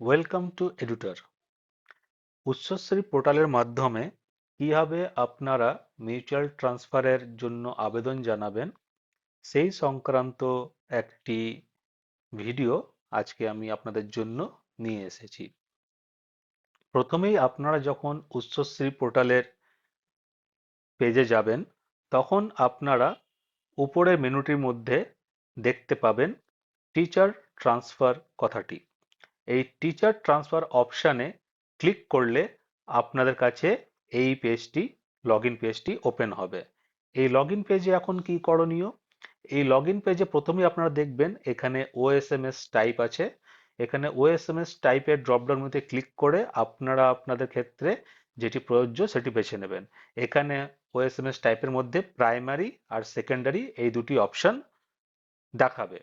Welcome to এডুটার Utsashree পোর্টালের মাধ্যমে কীভাবে আপনারা মিউচুয়াল ট্রান্সফারের জন্য আবেদন জানাবেন, সেই সংক্রান্ত একটি ভিডিও আজকে আমি আপনাদের জন্য নিয়ে এসেছি। প্রথমেই আপনারা যখন উচ্চশ্রী পোর্টালের পেজে যাবেন, তখন আপনারা উপরের মেনুটির মধ্যে দেখতে পাবেন টিচার ট্রান্সফার কথাটি। এই টিচার ট্রান্সফার অপশানে ক্লিক করলে আপনাদের কাছে এই পেজটি লগ ইন পেজটি ওপেন হবে। এই লগ ইন পেজে এখন কি করণীয়? এই লগ ইন পেজে প্রথমেই আপনারা দেখবেন এখানে ওএসএমএস টাইপ আছে। এখানে ওএসএমএস টাইপের ড্রপডাউন মধ্যে ক্লিক করে আপনারা আপনাদের ক্ষেত্রে যেটি প্রযোজ্য সেটি বেছে নেবেন। এখানে ওএসএমএস টাইপের মধ্যে প্রাইমারি আর সেকেন্ডারি এই দুটি অপশন দেখাবে।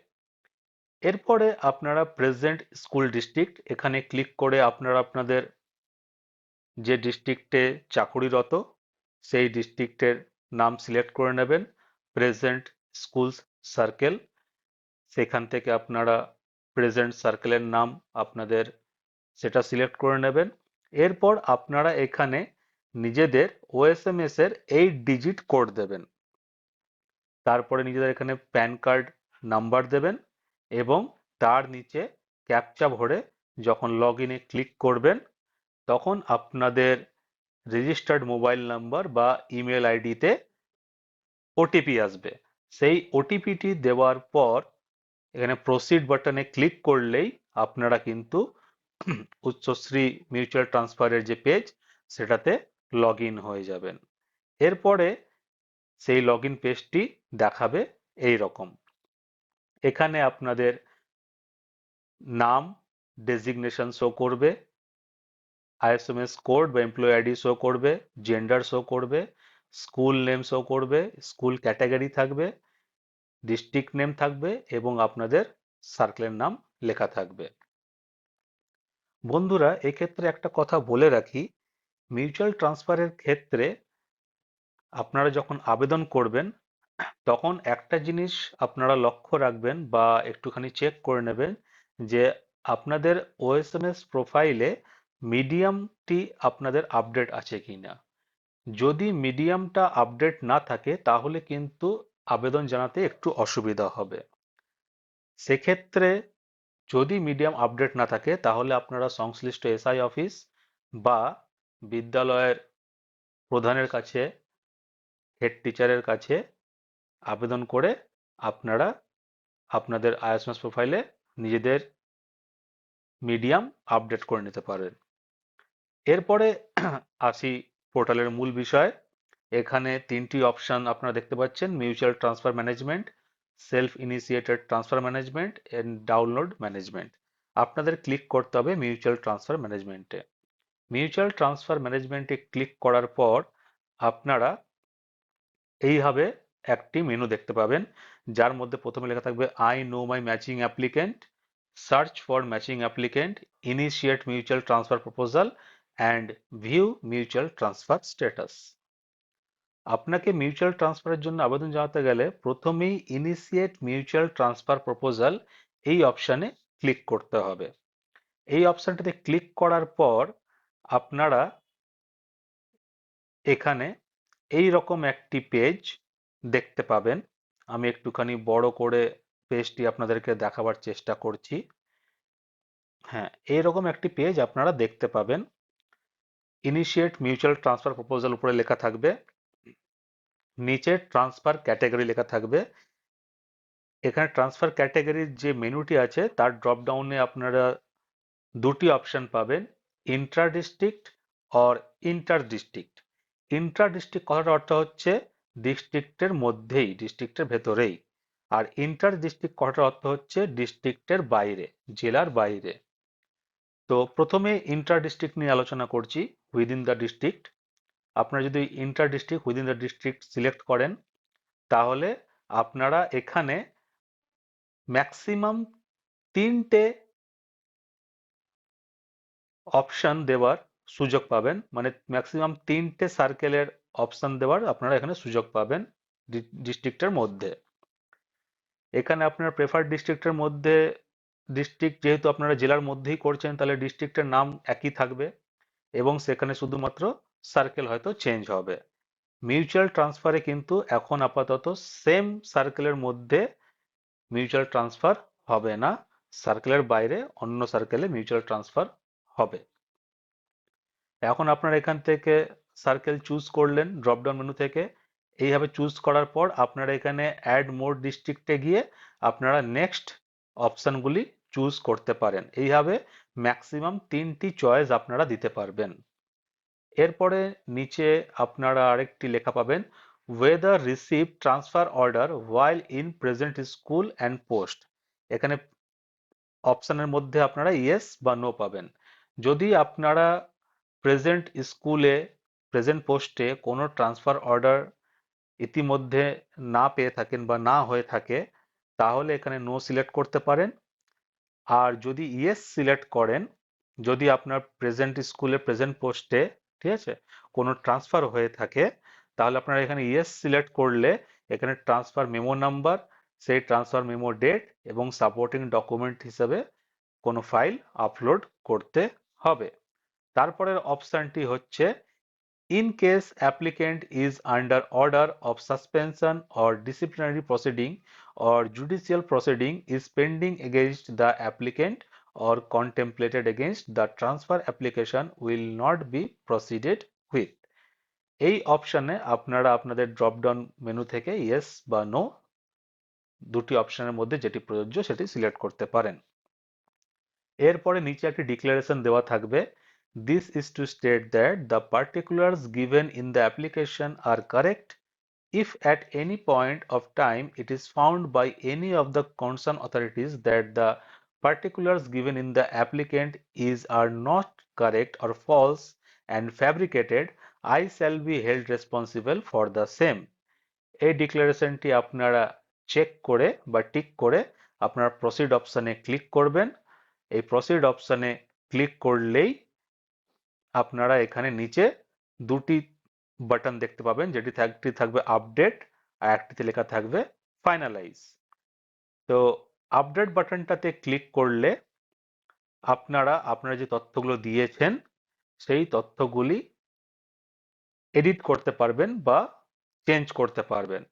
এরপরে আপনারা প্রেজেন্ট স্কুল ডিস্ট্রিক্ট এখানে ক্লিক করে আপনারা আপনাদের যে ডিস্ট্রিক্টে চাকুরিরত, সেই ডিস্ট্রিক্টের নাম সিলেক্ট করে নেবেন প্রেজেন্ট স্কুলস সার্কেল সেখান থেকে আপনারা প্রেজেন্ট সার্কেলের নাম আপনাদের সেটা সিলেক্ট করে নেবেন। এরপর আপনারা এখানে নিজেদের ওএসএমএস এর এইট ডিজিট কোড দেবেন। তারপরে নিজেদের এখানে প্যান কার্ড নাম্বার দেবেন। এবং তার নিচে ক্যাপচা ভরে যখন লগ ইনে ক্লিক করবেন, তখন আপনাদের রেজিস্টার্ড মোবাইল নাম্বার বা ইমেল আইডিতে ওটিপি আসবে। সেই ওটিপিটি দেওয়ার পর এখানে প্রসিড বাটনে ক্লিক করলেই আপনারা কিন্তু উচ্চশ্রী মিউচুয়াল ট্রান্সফারের যে পেজ সেটাতে লগ হয়ে যাবেন। এরপরে সেই লগ ইন পেজটি দেখাবে এই রকম এখানে আপনাদের নাম ডেজিগনেশন শো করবে আইএসএমএস কোড বা এমপ্লয় আইডি শো করবে জেন্ডার শো করবে স্কুল নেম শো করবে স্কুল ক্যাটাগরি থাকবে ডিস্ট্রিক্ট নেম থাকবে এবং আপনাদের সার্কেলের নাম লেখা থাকবে। বন্ধুরা, এক্ষেত্রে একটা কথা বলে রাখি মিউচুয়াল ট্রান্সফারের ক্ষেত্রে আপনারা যখন আবেদন করবেন তখন একটা জিনিস আপনারা লক্ষ্য রাখবেন বা একটুখানি চেক করে নেবেন যে আপনাদের ওএসএমএস প্রোফাইলে মিডিয়ামটি আপনাদের আপডেট আছে কিনা। যদি মিডিয়ামটা আপডেট না থাকে, তাহলে কিন্তু আবেদন জানাতে একটু অসুবিধা হবে। সেক্ষেত্রে যদি মিডিয়াম আপডেট না থাকে, তাহলে আপনারা সংশ্লিষ্ট এসআই অফিস বা বিদ্যালয়ের প্রধানের কাছে হেড টিচারের কাছে আবেদন করে আপনারা আপনাদের আইএসএমএস প্রোফাইলে নিজেদের মিডিয়াম আপডেট করে নিতে পারেন এরপরে আসি পোর্টালের মূল বিষয়। এখানে তিনটি অপশন আপনারা দেখতে পাচ্ছেন mutual transfer management self initiated transfer management and download management আপনাদের ক্লিক করতে হবে মিউচুয়াল ট্রান্সফার ম্যানেজমেন্টে মিউচুয়াল ট্রান্সফার ম্যানেজমেন্টে ক্লিক করার পর আপনারা এইভাবে একটি মেনু দেখতে পাবেন, যার মধ্যে প্রথমে লেখা থাকবে I know my matching applicant search for matching applicant initiate mutual transfer proposal and view mutual transfer status আপনাকে মিউচুয়াল ট্রান্সফারের জন্য আবেদন জানাতে গেলে প্রথমেই ইনিশিয়েট মিউচুয়াল ট্রান্সফার প্রপোজাল এই অপশানে ক্লিক করতে হবে। এই অপশানটিতে ক্লিক করার পর আপনারা এখানে এই রকম একটি পেজ দেখতে পাবেন। আমি একটুখানি বড় করে পেজটি আপনাদেরকে দেখাবার চেষ্টা করছি। হ্যাঁ এইরকম একটি পেজ আপনারা দেখতে পাবেন। ইনিশিয়েট মিউচুয়াল ট্রান্সফার প্রপোজাল উপরে লেখা থাকবে। নিচে ট্রান্সফার ক্যাটাগরি লেখা থাকবে। এখানে ট্রান্সফার ক্যাটাগরির যে মেনুটি আছে, তার ড্রপডাউনে আপনারা দুটি অপশন পাবেন intra district or inter district intra district কথার অর্থ হচ্ছে ডিস্ট্রিক্টের মধ্যেই ডিস্ট্রিক্টের ভেতরেই। আর ইন্টার ডিস্ট্রিক্ট কথার অর্থ হচ্ছে ডিস্ট্রিক্টের বাইরে, জেলার বাইরে। তো প্রথমে ইন্টার ডিস্ট্রিক্ট নিয়ে আলোচনা করছি উইদিন দ্য ডিস্ট্রিক্ট আপনারা যদি inter district within the district select করেন, তাহলে আপনারা এখানে ম্যাক্সিমাম তিনটে অপশন দেওয়ার সুযোগ পাবেন। মানে ম্যাক্সিমাম তিনটে সার্কেলের অপশন দেওয়ার আপনারা এখানে সুযোগ পাবেন ডিস্ট্রিক্টের মধ্যে। এখানে আপনার প্রেফার ডিস্ট্রিক্টের মধ্যে ডিস্ট্রিক্ট যেহেতু আপনারা জেলার মধ্যেই করছেন, তাহলে ডিস্ট্রিক্টের নাম একই থাকবে এবং সেখানে শুধুমাত্র সার্কেল হয়তো চেঞ্জ হবে। মিউচুয়াল ট্রান্সফারে কিন্তু এখন আপাতত সেম সার্কেলের মধ্যে মিউচুয়াল ট্রান্সফার হবে না সার্কেলের বাইরে অন্য সার্কেলে মিউচুয়াল ট্রান্সফার হবে। এখন আপনারা এখান থেকে সার্কেল চুজ করলেন ড্রপডাউন মেনু থেকে। এইভাবে চুজ করার পর আপনারা এখানে অ্যাড মোর ডিস্ট্রিক্টে গিয়ে আপনারা নেক্সট অপশানগুলি চুজ করতে পারেন। এইভাবে ম্যাক্সিমাম তিনটি চয়েস আপনারা দিতে পারবেন। এরপরে নিচে আপনারা আরেকটি লেখা পাবেন whether receive transfer order while in present school and post এখানে অপশানের মধ্যে আপনারা ইয়েস বা নো পাবেন। যদি আপনারা প্রেজেন্ট স্কুলে প্রেজেন্ট পোস্টে কোনো ট্রান্সফার অর্ডার ইতিমধ্যে না পেয়ে থাকেন বা না হয়ে থাকে, তাহলে এখানে নো সিলেক্ট করতে পারেন। আর যদি ইয়েস সিলেক্ট করেন, যদি আপনার প্রেজেন্ট স্কুলে প্রেজেন্ট পোস্টে ঠিক আছে, কোনো ট্রান্সফার হয়ে থাকে, তাহলে আপনারা এখানে ইয়েস সিলেক্ট করলে এখানে ট্রান্সফার মেমো নাম্বার সেই ট্রান্সফার মেমো ডেট এবং সাপোর্টিং ডকুমেন্ট হিসেবে কোনো ফাইল আপলোড করতে হবে। তারপরের অপশানটি হচ্ছে in case applicant is under order of suspension or disciplinary proceeding or judicial proceeding is pending against the applicant or contemplated against, the transfer application will not be proceeded with. এই অপশনে আপনারা আপনাদের drop down menu থেকে yes বা no দুটি অপশনের মধ্যে যেটি প্রযোজ্য সেটি সিলেক্ট করতে পারেন। এরপরে নিচে একটি ডিক্লারেশন দেওয়া থাকবে। this is to state that the particulars given in the application are correct if at any point of time it is found by any of the concerned authorities that the particulars given in the applicant is are not correct or false and fabricated I shall be held responsible for the same এই ডিক্লারেশনটি আপনারা check করে বা tick করে আপনারা proceed অপশানে click করবেন এই proceed অপশানে ক্লিক করলেই আপনারা এখানে নিচে দুটি বাটন দেখতে পাবেন, যেটি একটি থাকবে আপডেট আর একটিতে লেখা থাকবে ফাইনালাইজ তো আপডেট বাটনটাতে ক্লিক করলে আপনারা আপনারা যে তথ্যগুলো দিয়েছেন, সেই তথ্যগুলি এডিট করতে পারবেন বা চেঞ্জ করতে পারবেন।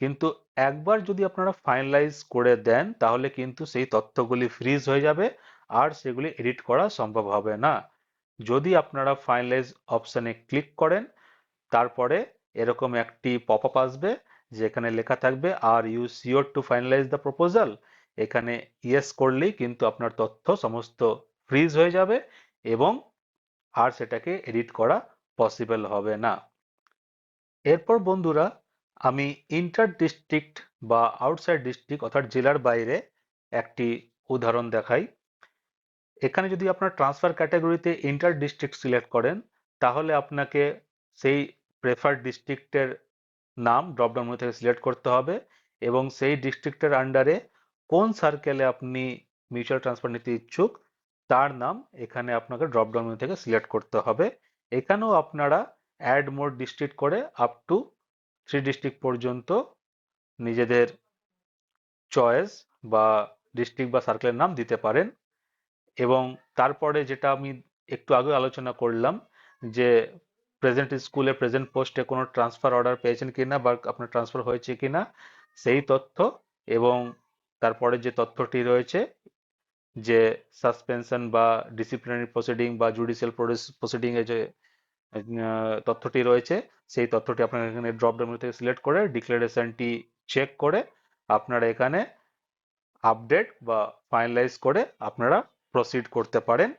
কিন্তু একবার যদি আপনারা ফাইনালাইজ করে দেন, তাহলে কিন্তু সেই তথ্যগুলি ফ্রিজ হয়ে যাবে আর সেগুলি এডিট করা সম্ভব হবে না। যদি আপনারা ফাইনালাইজ অপশানে ক্লিক করেন, তারপরে এরকম একটি পপ আপ আসবে যেখানে লেখা থাকবে are you sure to finalize the proposal এখানে ইয়েস করলেই কিন্তু আপনার তথ্য সমস্ত ফ্রিজ হয়ে যাবে এবং আর সেটাকে এডিট করা পসিবল হবে না। এরপর বন্ধুরা, আমি ইন্টার ডিস্ট্রিক্ট বা আউটসাইড ডিস্ট্রিক্ট অর্থাৎ জেলার বাইরে একটি উদাহরণ দেখাই। এখানে যদি আপনার ট্রান্সফার ক্যাটাগরিতে ইন্টার ডিস্ট্রিক্ট সিলেক্ট করেন, তাহলে আপনাকে সেই প্রেফার্ড ডিস্ট্রিক্টের নাম ড্রপডাউন মেনু থেকে সিলেক্ট করতে হবে এবং সেই ডিস্ট্রিক্টের আন্ডারে কোন সার্কেলে আপনি মিউচুয়াল ট্রান্সফার নিতে ইচ্ছুক, তার নাম এখানে আপনাকে ড্রপডাউন থেকে সিলেক্ট করতে হবে। এখানেও আপনারা অ্যাড মোর ডিস্ট্রিক্ট করে আপ টু থ্রি ডিস্ট্রিক্ট পর্যন্ত নিজেদের চয়েস বা ডিস্ট্রিক্ট বা সার্কেলের নাম দিতে পারেন। এবং তারপরে যেটা আমি একটু আগে আলোচনা করলাম যে প্রেজেন্ট স্কুলে প্রেজেন্ট পোস্টে কোনো ট্রান্সফার অর্ডার পেয়েছেন কিনা বা আপনার ট্রান্সফার হয়েছে কিনা, সেই তথ্য এবং তারপরে যে তথ্যটি রয়েছে যে সাসপেনশন বা ডিসিপ্লিনারি প্রসিডিং বা জুডিশিয়াল প্রসিডিং এ যে তথ্যটি রয়েছে, সেই তথ্যটি আপনার এখানে ড্রপ ডাউন থেকে সিলেক্ট করে ডিক্লারেশনটি চেক করে আপনারা এখানে আপডেট বা ফাইনালাইজ করে আপনারা প্রসিড করতে পারেন।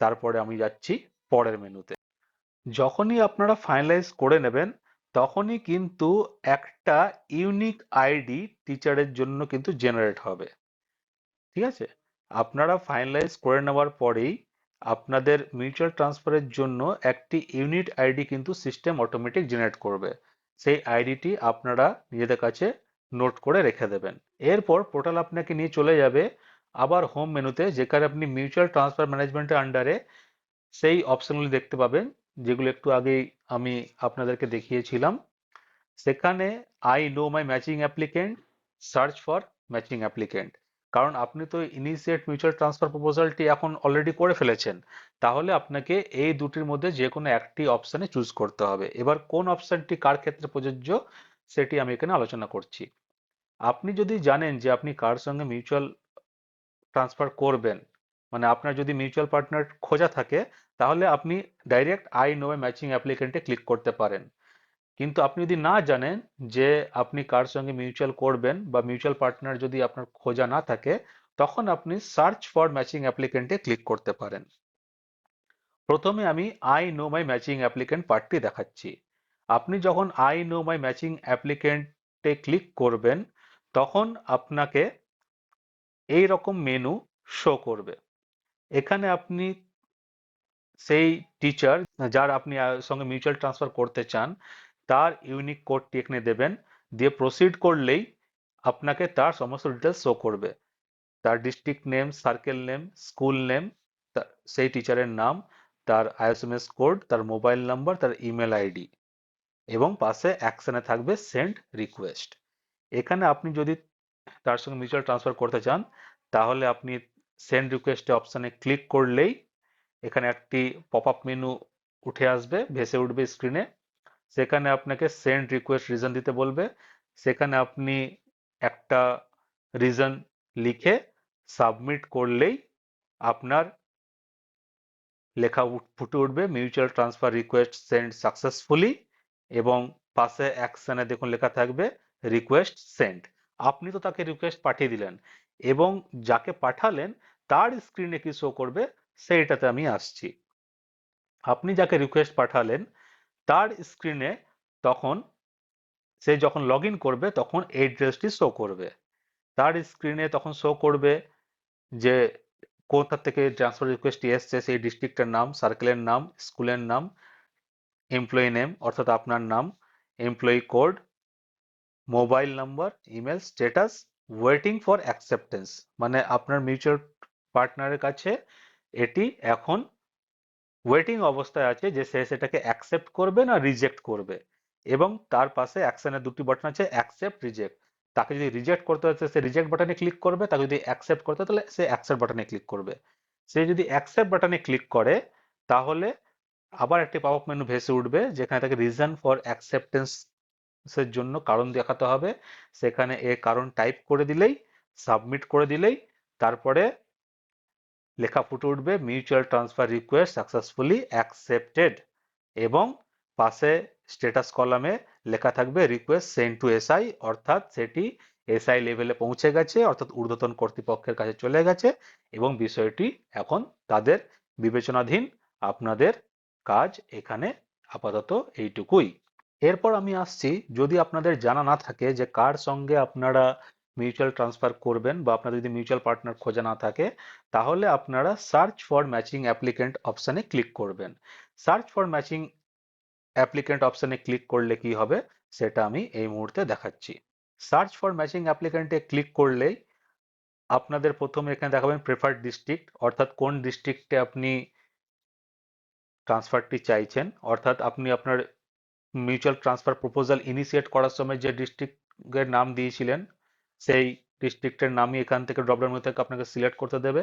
তারপরে আমি যাচ্ছি পরের মেনুতে। যখনই আপনারা ফাইনালাইজ করে নেবেন, তখনই কিন্তু একটা ইউনিক আইডি টিচারের জন্য কিন্তু জেনারেট হবে। ঠিক আছে? আপনারা ফাইনালাইজ করে নেওয়ার পরেই আপনাদের মিউচুয়াল ট্রান্সফারের জন্য একটি ইউনিট আইডি কিন্তু সিস্টেম অটোমেটিক জেনারেট করবে। সেই আইডিটি আপনারা নিজেদের কাছে নোট করে রেখে দেবেন। এরপর পোর্টাল আপনাকে নিয়ে চলে যাবে আবার হোম মেনুতে যেখানে আপনি মিউচুয়াল ট্রান্সফার ম্যানেজমেন্টের আন্ডারে সেই অপশনগুলি দেখতে পাবেন, যেগুলো একটু আগেই আমি আপনাদেরকে দেখিয়েছিলাম। সেখানে I know my matching applicant search for matching applicant কারণ আপনি তো ইনিশিয়েট মিউচুয়াল ট্রান্সফার প্রপোজালটি এখন অলরেডি করে ফেলেছেন, তাহলে আপনাকে এই দুটির মধ্যে যে কোনো একটি অপশানে চুজ করতে হবে। এবার কোন অপশানটি কার ক্ষেত্রে প্রযোজ্য, সেটি আমি এখানে আলোচনা করছি। আপনি যদি জানেন যে আপনি কার সঙ্গে মিউচুয়াল ট্রান্সফার করবেন। মানে আপনার যদি মিউচুয়াল পার্টনার খোঁজা থাকে, তাহলে আপনি ডাইরেক্ট আই নো ম্যাচিং অ্যাপ্লিকেন্টে ক্লিক করতে পারেন। কিন্তু আপনি যদি না জানেন যে আপনি কার সঙ্গে মিউচুয়াল করবেন বা মিউচুয়াল পার্টনার যদি আপনার খোঁজা না থাকে, তখন আপনি সার্চ ফর ম্যাচিং অ্যাপ্লিকেন্টে ক্লিক করতে পারেন। প্রথমে আমি I know my matching applicant পার্টটি দেখাচ্ছি। আপনি যখন আই নো মাই ম্যাচিং অ্যাপ্লিকেন্টে ক্লিক করবেন, তখন আপনাকে এই রকম মেনু শো করবে। এখানে আপনি সেই টিচার যার আপনি সঙ্গে মিউচুয়াল ট্রান্সফার করতে চান, তার ইউনিক কোডটি এখানে দেবেন। দিয়ে প্রসিড করলেই আপনাকে তার সমস্ত ডিটেলস শো করবে। তার district name circle name school name সেই টিচারের নাম, তার আইএসএমএস কোড তার মোবাইল নাম্বার তার ইমেল আইডি এবং পাশে অ্যাকশনে থাকবে সেন্ড রিকোয়েস্ট এখানে আপনি যদি তার সঙ্গে মিউচুয়াল ট্রান্সফার করতে চান, তাহলে আপনি সেন্ড রিকোয়েস্টে অপশানে ক্লিক করলেই এখানে একটি পপ আপ মেনু উঠে আসবে, ভেসে উঠবে স্ক্রিনে সেখানে আপনাকে সেন্ড রিকোয়েস্ট রিজন দিতে বলবে। সেখানে আপনি একটা রিজন লিখে সাবমিট করলেই আপনার লেখা ফুটে উঠবে mutual transfer request send successfully এবং পাশে অ্যাকশানে দেখুন লেখা থাকবে রিকোয়েস্ট সেন্ড আপনি তো তাকে রিকোয়েস্ট পাঠিয়ে দিলেন এবং যাকে পাঠালেন তার স্ক্রিনে কি শো করবে সেইটাতে আমি আসছি। আপনি যাকে রিকোয়েস্ট পাঠালেন তার স্ক্রিনে তখন সে যখন লগ ইন করবে তখন এই ড্রেসটি শো করবে। তার স্ক্রিনে তখন শো করবে যে কোথা থেকে ট্রান্সফার রিকোয়েস্টটি এসছে, সেই ডিস্ট্রিক্টের নাম সার্কেলের নাম স্কুলের নাম এমপ্লয়ি নেম অর্থাৎ আপনার নাম employee code mobile number, email, status, waiting for acceptance. মানে আপনার মিউচুয়াল পার্টনারের কাছে এটি এখন ওয়েটিং অবস্থায় আছে যে সে সেটাকে অ্যাকসেপ্ট করবে না রিজেক্ট করবে। এবং তার পাশে অ্যাকশনের দুটি বাটন আছে, অ্যাকসেপ্ট, রিজেক্ট। তাকে যদি রিজেক্ট করতে হচ্ছে সে রিজেক্ট বাটনে ক্লিক করবে, তাকে যদি অ্যাকসেপ্ট করতে তাহলে সে অ্যাকসেপ্ট বাটনে ক্লিক করবে। সে যদি অ্যাকসেপ্ট বাটনে ক্লিক করে, তাহলে আবার একটি পপ মেনু ভেসে উঠবে, যেখানে তাকে রিজন ফর অ্যাকসেপ্টেন্স এর জন্য কারণ দেখাতে হবে। সেখানে এ কারণ টাইপ করে দিলেই সাবমিট করে দিলেই, তারপরে লেখা ফুটে উঠবে mutual transfer request successfully accepted এবং পাশে স্ট্যাটাস কলামে লেখা থাকবে রিকোয়েস্ট সেন্ড টু এসআই অর্থাৎ সেটি এসআই লেভেলে পৌঁছে গেছে, অর্থাৎ ঊর্ধ্বতন কর্তৃপক্ষের কাছে চলে গেছে এবং বিষয়টি এখন তাদের বিবেচনাধীন, আপনাদের কাজ এখানে আপাতত এইটুকুই। এরপর আমি আসছি, যদি আপনাদের জানা না থাকে যে কার সঙ্গে আপনারা মিউচুয়াল ট্রান্সফার করবেন বা আপনাদের যদি মিউচুয়াল পার্টনার খোঁজা না থাকে, তাহলে আপনারা সার্চ ফর ম্যাচিং অ্যাপ্লিকেন্ট অপশানে ক্লিক করবেন। সার্চ ফর ম্যাচিং অ্যাপ্লিকেন্ট অপশানে ক্লিক করলে কি হবে? সেটা আমি এই মুহূর্তে দেখাচ্ছি। সার্চ ফর ম্যাচিং অ্যাপ্লিকেন্টে ক্লিক করলেই আপনাদের প্রথমে এখানে দেখাবেন প্রেফার্ড ডিস্ট্রিক্ট অর্থাৎ কোন ডিস্ট্রিক্টে আপনি ট্রান্সফারটি চাইছেন। অর্থাৎ আপনি আপনার মিউচুয়াল ট্রান্সফার প্রপোজাল ইনিশিয়েট করার সময় যে ডিস্ট্রিক্টের নাম দিয়েছিলেন, সেই ডিস্ট্রিক্টের নামই এখান থেকে ড্রপডাউন মেনু থেকে আপনাকে সিলেক্ট করতে দেবে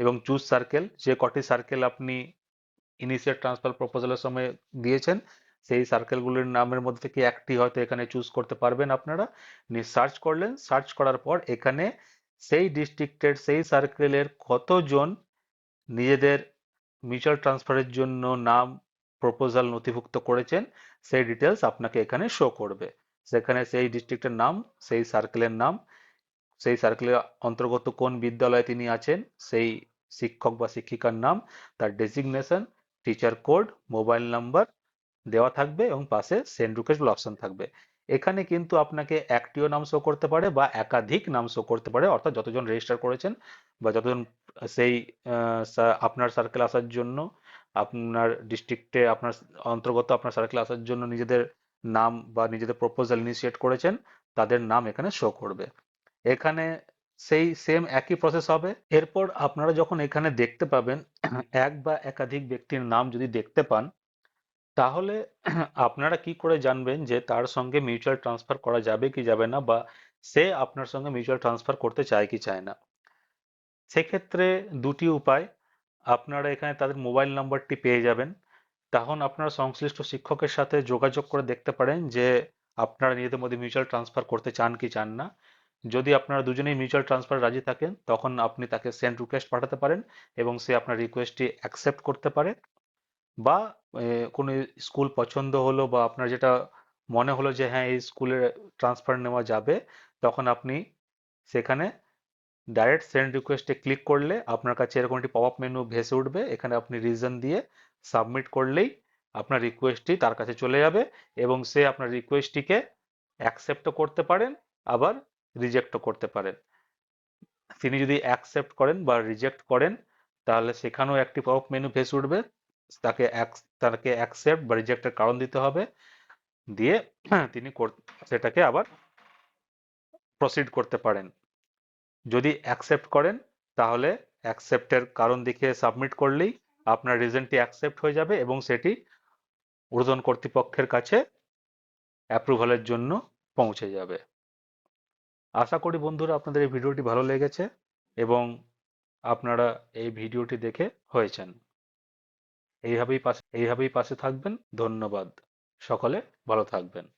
এবং চুজ সার্কেল যে কটি সার্কেল আপনি ইনিশিয়েট ট্রান্সফার প্রপোজালের সময় দিয়েছেন, সেই সার্কেলগুলির নামের মধ্যে থেকে একটি হয়তো এখানে চুজ করতে পারবেন আপনারা। সার্চ করলেন সার্চ করার পর এখানে সেই ডিস্ট্রিক্টের সেই সার্কেলের কতজন নিজেদের মিউচুয়াল ট্রান্সফারের জন্য নাম প্রপোজাল নথিভুক্ত করেছেন, সেই ডিটেলস আপনাকে এখানে শো করবে। সেখানে সেই ডিস্ট্রিক্টের নাম, সেই সার্কেলের নাম, সেই সার্কেলের অন্তর্গত কোন বিদ্যালয়ে তিনি আছেন, সেই শিক্ষক বা শিক্ষিকার নাম, তার designation teacher code mobile number দেওয়া থাকবে এবং পাশে সেন্ড রিকোয়েস্ট বলে অপশন থাকবে। এখানে কিন্তু আপনাকে একটিও নাম শো করতে পারে বা একাধিক নাম শো করতে পারে, অর্থাৎ যতজন রেজিস্টার করেছেন বা যতজন সেই আপনার সার্কেল আসার জন্য আপনার ডিস্ট্রিক্টে আপনার অন্তর্গত আপনার সার্কেল আসার জন্য নিজেদের নাম বা নিজেদের প্রপোজাল ইনিশিয়েট করেছেন, তাদের নাম এখানে শো করবে। এখানে সেই সেম একই প্রসেস হবে। এরপর আপনারা যখন এখানে দেখতে পাবেন, এক বা একাধিক ব্যক্তির নাম যদি দেখতে পান, তাহলে আপনারা কি করে জানবেন যে তার সঙ্গে মিউচুয়াল ট্রান্সফার করা যাবে কি যাবে না বা সে আপনার সঙ্গে মিউচুয়াল ট্রান্সফার করতে চায় কি চায় না? সেক্ষেত্রে দুটি উপায়। আপনারা এখানে তাদের মোবাইল নাম্বারটি পেয়ে যাবেন। তখন আপনারা সংশ্লিষ্ট শিক্ষকের সাথে যোগাযোগ করে দেখতে পারেন যে আপনারা নিজেদের মধ্যে মিউচুয়াল ট্রান্সফার করতে চান কি চান না। যদি আপনারা দুজনেই মিউচুয়াল ট্রান্সফার রাজি থাকেন, তখন আপনি তাকে সেন্ড রিকোয়েস্ট পাঠাতে পারেন এবং সে আপনার রিকোয়েস্টটি অ্যাকসেপ্ট করতে পারে। বা কোনো স্কুল পছন্দ হলো বা আপনার যেটা মনে হলো যে হ্যাঁ এই স্কুলে ট্রান্সফার নেওয়া যাবে, তখন আপনি সেখানে ডাইরেক্ট সেন্ড রিকোয়েস্টে ক্লিক করলে আপনার কাছে এরকম একটি পপ আপ মেনু ভেসে উঠবে। এখানে আপনি রিজন দিয়ে সাবমিট করলেই আপনার রিকোয়েস্টটি তার কাছে চলে যাবে এবং সে আপনার রিকোয়েস্টটিকে অ্যাকসেপ্টও করতে পারেন, আবার রিজেক্টও করতে পারেন। তিনি যদি অ্যাকসেপ্ট করেন বা রিজেক্ট করেন, তাহলে সেখানেও একটি পপ মেনু ভেসে উঠবে। তাকে তাকে অ্যাকসেপ্ট বা রিজেক্টের কারণ দিতে হবে। দিয়ে তিনি সেটাকে আবার প্রসিড করতে পারেন। যদি অ্যাকসেপ্ট করেন, তাহলে অ্যাকসেপ্টের কারণ দেখিয়ে সাবমিট করলেই আপনার রিজনটি অ্যাকসেপ্ট হয়ে যাবে এবং সেটি ঊর্ধ্বতন কর্তৃপক্ষের কাছে অ্যাপ্রুভালের জন্য পৌঁছে যাবে। আশা করি বন্ধুরা আপনাদের এই ভিডিওটি ভালো লেগেছে এবং আপনারা এই ভিডিওটি দেখে হয়েছেন। এইভাবেই পাশে এইভাবেই পাশে থাকবেন। ধন্যবাদ। সকলে ভালো থাকবেন।